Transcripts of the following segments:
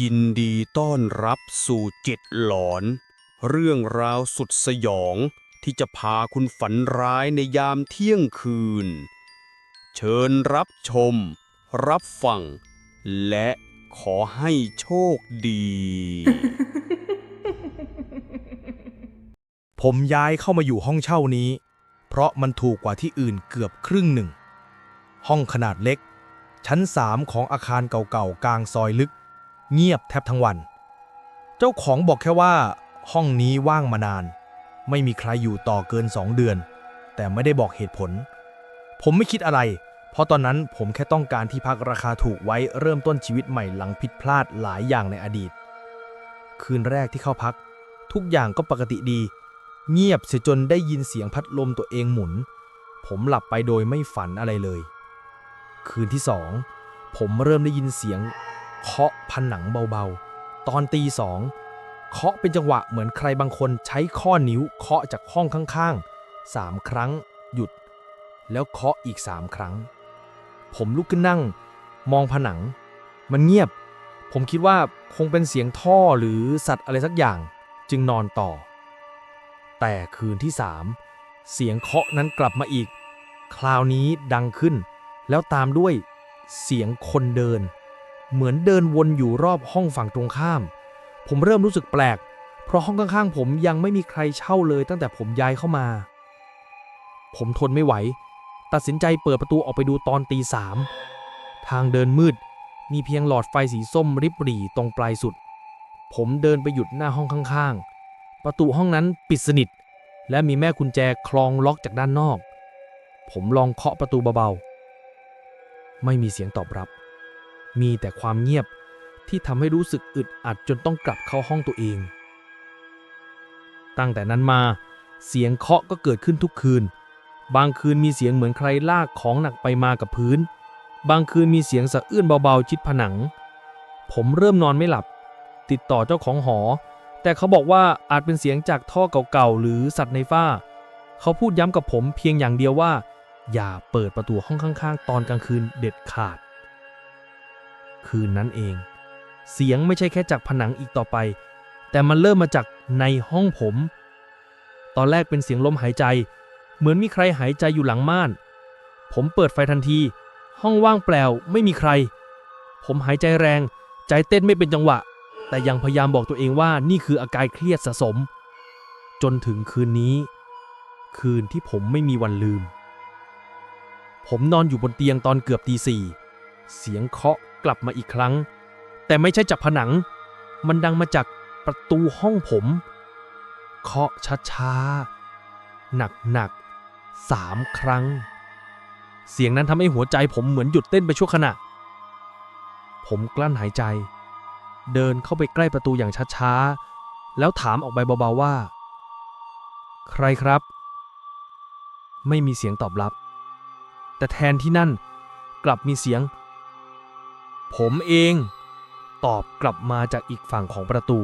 ยินดีต้อนรับสู่จ็ดหลอน เรื่องราวสุดสยองที่จะพาคุณฝันร้ายในยามเที่ยงคืน เชิญรับชม รับฟัง และขอให้โชคดี ผมย้ายเข้ามาอยู่ห้องเช่านี้ เพราะมันถูกกว่าที่อื่นเกือบครึ่งหนึ่ง ห้องขนาดเล็ก ชั้นสามของอาคารเก่าๆกลางซอยลึก เงียบแทบทั้งวัน เจ้าของบอกแค่ว่า ห้องนี้ว่างมานาน ไม่มีใครอยู่ต่อเกินสองเดือน แต่ไม่ได้บอกเหตุผล ผมไม่คิดอะไร เพราะตอนนั้นผมแค่ต้องการที่พักราคาถูกไว้เริ่มต้นชีวิตใหม่หลังผิดพลาดหลายอย่างในอดีต คืนแรกที่เข้าพัก ทุกอย่างก็ปกติดี เงียบเสียจนได้ยินเสียงพัดลมตัวเองหมุน ผมหลับไปโดยไม่ฝันอะไรเลย คืนที่สองผมเริ่มได้ยินเสียง เคาะผนังเบาๆ ตอนตีสองเคาะเป็นจังหวะเหมือนใครบางคนใช้ข้อนิ้วเคาะจากห้องข้างๆสามครั้งหยุด แล้วเคาะอีกสามครั้ง ผมลุกขึ้นนั่ง มองผนัง มันเงียบ ผมคิดว่าคงเป็นเสียงท่อหรือสัตว์อะไรสักอย่าง จึงนอนต่อ แต่คืนที่สามเสียงเคาะนั้นกลับมาอีก คราวนี้ดังขึ้น แล้วตามด้วยเสียงคนเดิน เหมือนเดินวนอยู่รอบห้องฝั่งตรงข้าม ผมเริ่มรู้สึกแปลก เพราะห้องข้างๆ ผมยังไม่มีใครเช่าเลยตั้งแต่ผมย้ายเข้ามา ผมทนไม่ไหว ตัดสินใจเปิดประตูออกไปดูตอนตีสาม ทางเดินมืด มีเพียงหลอดไฟสีส้มริบหรี่ตรงปลายสุด ผมเดินไปหยุดหน้าห้องข้างๆ ประตูห้องนั้นปิดสนิท และมีแม่กุญแจคล้องล็อกจากด้านนอก ผมลองเคาะประตูเบาๆ ไม่มีเสียงตอบรับ มีแต่ความเงียบที่ทำให้รู้สึกอึดอัดจนต้องกลับเข้าห้องตัวเอง ตั้งแต่นั้นมาเสียงเคาะก็เกิดขึ้นทุกคืน บางคืนมีเสียงเหมือนใครลากของหนักไปมากับพื้น บางคืนมีเสียงสะอื้นเบาๆชิดผนัง ผมเริ่มนอนไม่หลับ ติดต่อเจ้าของหอ แต่เขาบอกว่าอาจเป็นเสียงจากท่อเก่าๆหรือสัตว์ในฝ้า เขาพูดย้ำกับผมเพียงอย่างเดียวว่า อย่าเปิดประตูห้องข้างๆ ตอนกลางคืนเด็ดขาด คืนนั้นเอง เสียงไม่ใช่แค่จากผนังอีกต่อไป แต่มันเริ่มมาจากในห้องผม ตอนแรกเป็นเสียงลมหายใจ เหมือนมีใครหายใจอยู่หลังม่าน ผมเปิดไฟทันที ห้องว่างเปล่าไม่มีใคร ผมหายใจแรง ใจเต้นไม่เป็นจังหวะ แต่ยังพยายามบอกตัวเองว่านี่คืออาการเครียดสะสม จนถึงคืนนี้ คืนที่ผมไม่มีวันลืมผมนอนอยู่บนเตียงตอนเกือบตีสี่ เสียงเคาะ กลับมาอีกครั้ง แต่ไม่ใช่จากผนัง มันดังมาจากประตูห้องผม เคาะช้าๆ หนักๆสามครั้ง เสียงนั้นทำให้หัวใจผมเหมือนหยุดเต้นไปชั่วขณะ ผมกลั้นหายใจ เดินเข้าไปใกล้ประตูอย่างช้าๆ แล้วถามออกไปเบาๆว่า ใครครับ ไม่มีเสียงตอบรับ แต่แทนที่นั่นกลับมีเสียง ผมเอง ตอบกลับมาจากอีกฝั่งของประตู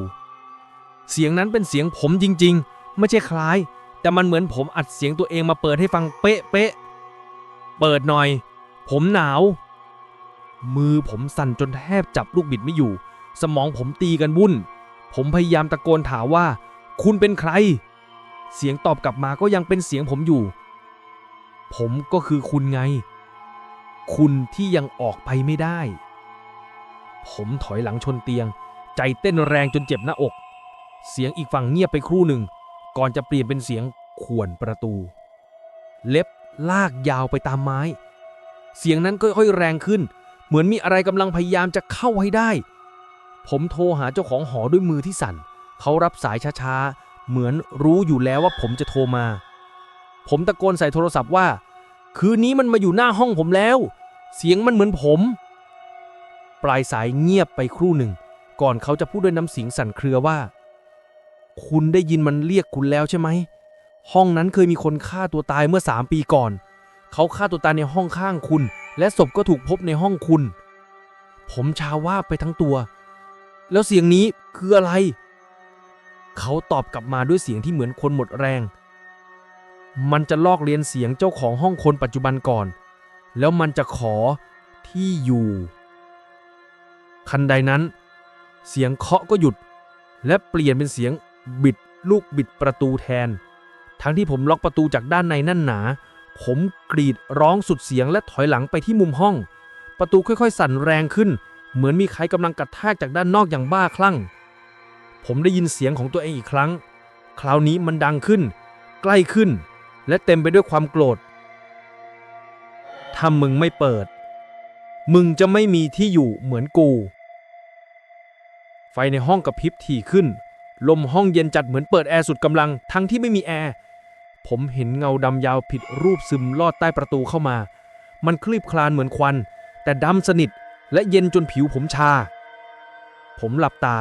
เสียงนั้นเป็นเสียงผมจริงๆ ไม่ใช่คล้าย แต่มันเหมือนผมอัดเสียงตัวเองมาเปิดให้ฟังเป๊ะเป๊ะเปิดหน่อย ผมหนาว มือผมสั่นจนแทบจับลูกบิดไม่อยู่ สมองผมตีกันวุ่น ผมพยายามตะโกนถามว่า คุณเป็นใคร เสียงตอบกลับมาก็ยังเป็นเสียงผมอยู่ ผมก็คือคุณไง คุณที่ยังออกไปไม่ได้ ผมถอยหลังชนเตียง ใจเต้นแรงจนเจ็บหน้าอก เสียงอีกฝั่งเงียบไปครู่หนึ่ง ก่อนจะเปลี่ยนเป็นเสียงข่วนประตู เล็บลากยาวไปตามไม้ เสียงนั้นค่อยๆแรงขึ้น เหมือนมีอะไรกำลังพยายามจะเข้าให้ได้ ผมโทรหาเจ้าของหอด้วยมือที่สั่น เขารับสายช้าๆ เหมือนรู้อยู่แล้วว่าผมจะโทรมา ผมตะโกนใส่โทรศัพท์ว่า คืนนี้มันมาอยู่หน้าห้องผมแล้ว เสียงมันเหมือนผม ปลายสายเงียบไปครู่หนึ่ง ก่อนเขาจะพูดด้วยน้ำเสียงสั่นเครือว่า คุณได้ยินมันเรียกคุณแล้วใช่ไหม ห้องนั้นเคยมีคนฆ่าตัวตายเมื่อสามปีก่อน เขาฆ่าตัวตายในห้องข้างคุณ และศพก็ถูกพบในห้องคุณ ผมชาว่าไปทั้งตัว แล้วเสียงนี้คืออะไร เขาตอบกลับมาด้วยเสียงที่เหมือนคนหมดแรง มันจะลอกเลียนเสียงเจ้าของห้องคนปัจจุบันก่อน แล้วมันจะขอที่อยู่ คันใดนั้น เสียงเคาะก็หยุด และเปลี่ยนเป็นเสียงบิดลูกบิดประตูแทน ทั้งที่ผมล็อกประตูจากด้านในแนั่นหนา ผมกรีดร้องสุดเสียงและถอยหลังไปที่มุมห้อง ประตูค่อยๆ สั่นแรงขึ้น เหมือนมีใครกำลังกระแทกจากด้านนอกอย่างบ้าคลั่ง ผมได้ยินเสียงของตัวเองอีกครั้ง คราวนี้มันดังขึ้น ใกล้ขึ้น และเต็มไปด้วยความโกรธถ้ามึงไม่เปิด มึงจะไม่มีที่อยู่เหมือนกู ฟในห้องกระพริบถี่ขึ้น ลมห้องเย็นจัดเหมือนเปิดแอร์สุดกำลัง ทั้งที่ไม่มีแอร์ ผมเห็นเงาดำยาวผิดรูปซึมลอดใต้ประตูเข้ามา มันคลีบคลานเหมือนควัน แต่ดำสนิทและเย็นจนผิวผมชา ผมหลับตา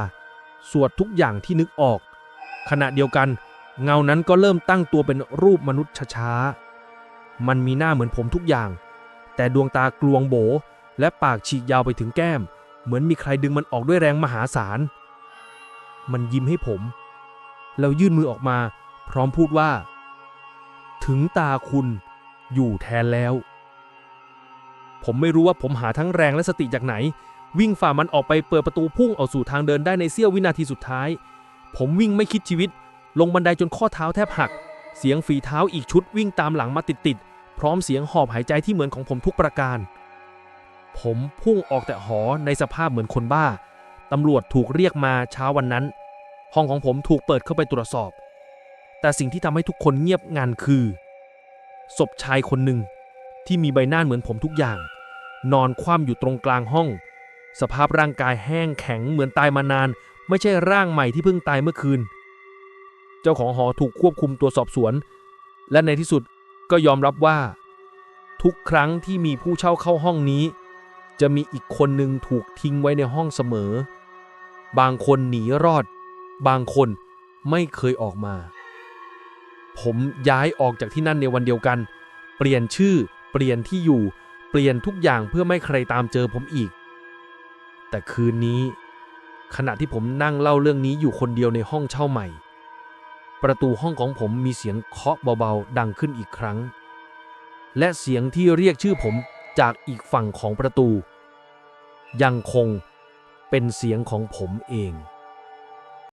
สวดทุกอย่างที่นึกออก ขณะเดียวกัน เงานั้นก็เริ่มตั้งตัวเป็นรูปมนุษย์ช้าๆ มันมีหน้าเหมือนผมทุกอย่าง แต่ดวงตากลวงโบและปากฉีกยาวไปถึงแก้ม เหมือนมีใครดึงมันออกด้วยแรงมหาศาล มันยิ้มให้ผม แล้วยื่นมือออกมา พร้อมพูดว่า ถึงตาคุณอยู่แทนแล้ว ผมไม่รู้ว่าผมหาทั้งแรงและสติจากไหน วิ่งฝ่ามันออกไปเปิดประตูพุ่งออกสู่ทางเดินได้ในเสี้ยววินาทีสุดท้าย ผมวิ่งไม่คิดชีวิต ลงบันไดจนข้อเท้าแทบหัก เสียงฝีเท้าอีกชุดวิ่งตามหลังมาติดๆพร้อมเสียงหอบหายใจที่เหมือนของผมทุกประการ ผมพุ่งออกแต่หอในสภาพเหมือนคนบ้า ตำรวจถูกเรียกมาเช้าวันนั้น ห้องของผมถูกเปิดเข้าไปตรวจสอบ แต่สิ่งที่ทำให้ทุกคนเงียบงันคือ ศพชายคนหนึ่งที่มีใบหน้าเหมือนผมทุกอย่าง นอนคว่ำอยู่ตรงกลางห้อง สภาพร่างกายแห้งแข็งเหมือนตายมานาน ไม่ใช่ร่างใหม่ที่เพิ่งตายเมื่อคืน เจ้าของหอถูกควบคุมตัวสอบสวน และในที่สุดก็ยอมรับว่า ทุกครั้งที่มีผู้เช่าเข้าห้องนี้ จะมีอีกคนหนึ่งถูกทิ้งไว้ในห้องเสมอ บางคนหนีรอด บางคนไม่เคยออกมา ผมย้ายออกจากที่นั่นในวันเดียวกัน เปลี่ยนชื่อ เปลี่ยนที่อยู่ เปลี่ยนทุกอย่างเพื่อไม่ใครตามเจอผมอีก แต่คืนนี้ ขณะที่ผมนั่งเล่าเรื่องนี้อยู่คนเดียวในห้องเช่าใหม่ ประตูห้องของผมมีเสียงเคาะเบาๆ ดังขึ้นอีกครั้ง และเสียงที่เรียกชื่อผม จากอีกฝั่งของประตู ยังคงเป็นเสียงของผมเอง